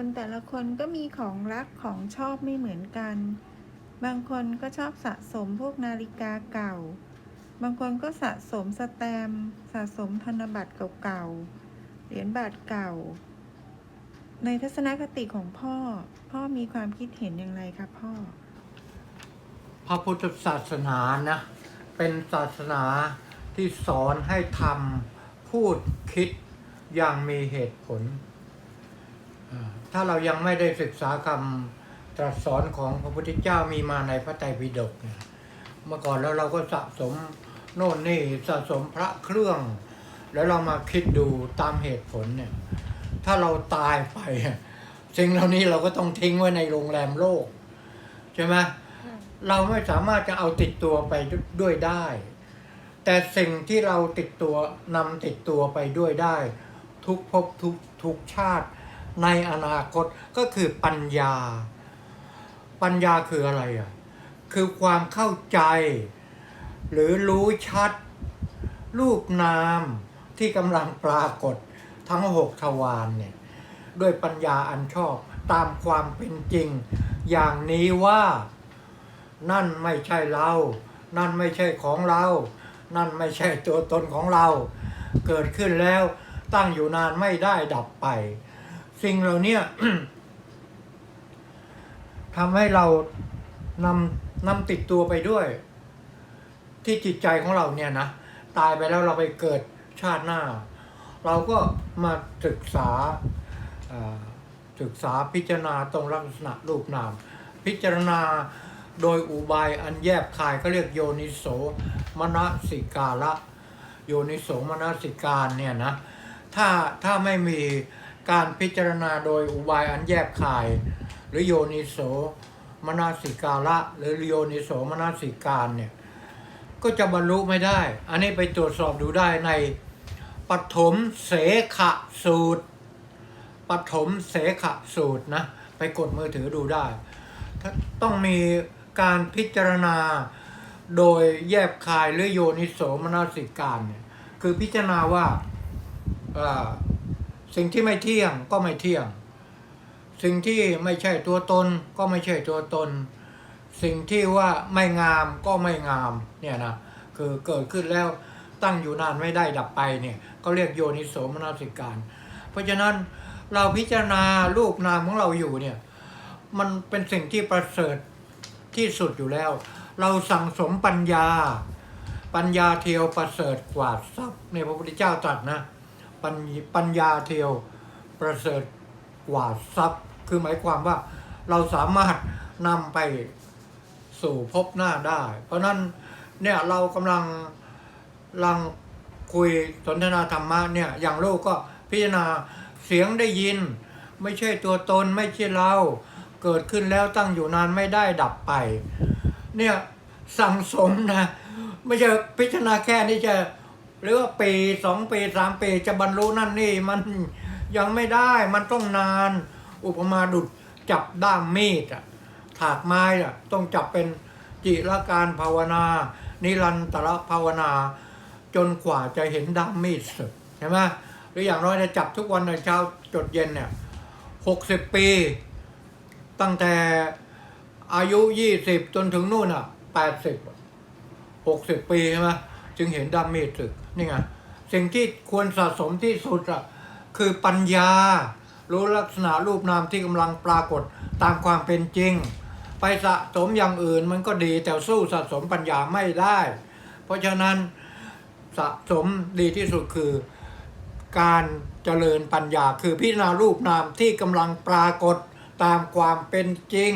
คนแต่ละคนก็มีของรักของชอบไม่เหมือนกัน บางคนก็ชอบสะสมพวกนาฬิกาเก่า บางคนก็สะสมสแตมป์สะสมธนบัตรเก่าๆ เหรียญบาทเก่า ในทัศนคติของพ่อ พ่อมีความคิดเห็นอย่างไรครับพ่อ พระพุทธศาสนานะ เป็นศาสนาที่สอนให้ทำพูดคิดอย่างมีเหตุผล ถ้าเรายังไม่ได้ศึกษาคำตรัสสอนของพระพุทธเจ้ามีมาในพระไตรปิฎกเนี่ยเมื่อก่อนแล้วเราก็สะสมโน่นนี่สะสมพระเครื่อง แล้วเรามาคิดดูตามเหตุผลเนี่ย ถ้าเราตายไปสิ่งเหล่านี้เราก็ต้องทิ้งไว้ในโรงแรมโลกใช่ไหมเราไม่สามารถจะเอาติดตัวไปด้วยได้ แต่สิ่งที่เราติดตัวนำติดตัวไปด้วยได้ ทุกภพทุกทุกชาติ ในอนาคตก็คือปัญญา ปัญญาคืออะไรอะคือความเข้าใจ หรือรู้ชัด รูปนามที่กำลังปรากฏทั้งหกทวารเนี่ยด้วยปัญญาอันชอบตามความเป็นจริง อย่างนี้ว่านั่นไม่ใช่เรา นั่นไม่ใช่ของเรา นั่นไม่ใช่ตัวตนของเรา เกิดขึ้นแล้วตั้งอยู่นานไม่ได้ดับไป สิ่งเหล่าเนี้ยทำให้เรานำนำติดตัวไปด้วย ที่จิตใจของเราเนี่ยนะตายไปแล้วเราไปเกิดชาติหน้า เราก็มาศึกษาศึกษาพิจารณาตรงลักษณะรูปนาม พิจารณาโดยอุบายอันแยบคายเขาเรียกโยนิโสมนสิกาละ โยนิโสมนสิการเนี่ยนะถ้าถ้าไม่มี การพิจารณาโดยอุบายอันแยบคาย หรือโยนิโสมนาสิกาละหรือโยนิโสมนาสิการเนี่ยก็จะบรรลุไม่ได้ อันนี้ไปตรวจสอบดูได้ในปฐมเสขสูตรปฐมเสขสูตรนะไปกดมือถือดูได้ ต้องมีการพิจารณาโดยแยบคายหรือโยนิโสมนสิการเนี่ยคือพิจารณาว่า สิ่งที่ไม่เที่ยงก็ไม่เที่ยง สิ่งที่ไม่ใช่ตัวตนก็ไม่ใช่ตัวตน สิ่งที่ว่าไม่งามก็ไม่งามเนี่ยนะคือเกิดขึ้นแล้วตั้งอยู่นานไม่ได้ดับไปเนี่ยก็เรียกโยนิโสมนสิการ เพราะฉะนั้นเราพิจารณารูปนามของเราอยู่เนี่ยมันเป็นสิ่งที่ประเสริฐที่สุดอยู่แล้ว เราสั่งสมปัญญา ปัญญาเทียวประเสริฐกว่าทรัพย์ในพระพุทธเจ้าตรัสนะ ปัญปัญญาเทียวประเสริฐกว่าทรัพย์ คือหมายความว่าเราสามารถนำไปสู่ภพหน้าได้ เพราะนั้นเนี่ยเรากำลังลังคุยสนทนาธรรมะเนี่ยอย่างลูกก็พิจารณาเสียงได้ยิน ไม่ใช่ตัวตนไม่ใช่เรา เกิดขึ้นแล้วตั้งอยู่นานไม่ได้ดับไป เนี่ยสั่งสมนะ ไม่ใช่พิจารณาแค่นี้จะ หรือว่าปีสองปีสามปีจะบรรลุนั่นนี่มันยังไม่ได้มันต้องนาน อุปมาดุดจับด้ามมีดอะถากไม้อะต้องจับเป็นจิรการภาวนา นิรันตรภาวนา จนกว่าจะเห็นด้ามมีดสึกใช่ไหมหรืออย่างน้อยจะจับทุกวันในเช้าจดเย็นเนี่ยหกสิบปี ตั้งแต่อายุยี่สิบจนถึงนู่นอะแปดสิบหกสิบปีใช่ไหมจึงเห็นด้ามีดสึก นี่ไงสิ่งที่ควรสะสมที่สุดอะคือปัญญา รู้ลักษณะรูปนามที่กำลังปรากฏตามความเป็นจริง ไปสะสมอย่างอื่นมันก็ดีแต่สู้สะสมปัญญาไม่ได้ เพราะฉะนั้นสะสมดีที่สุดคือการเจริญปัญญาคือพิจารณารูปนามที่กำลังปรากฏตามความเป็นจริง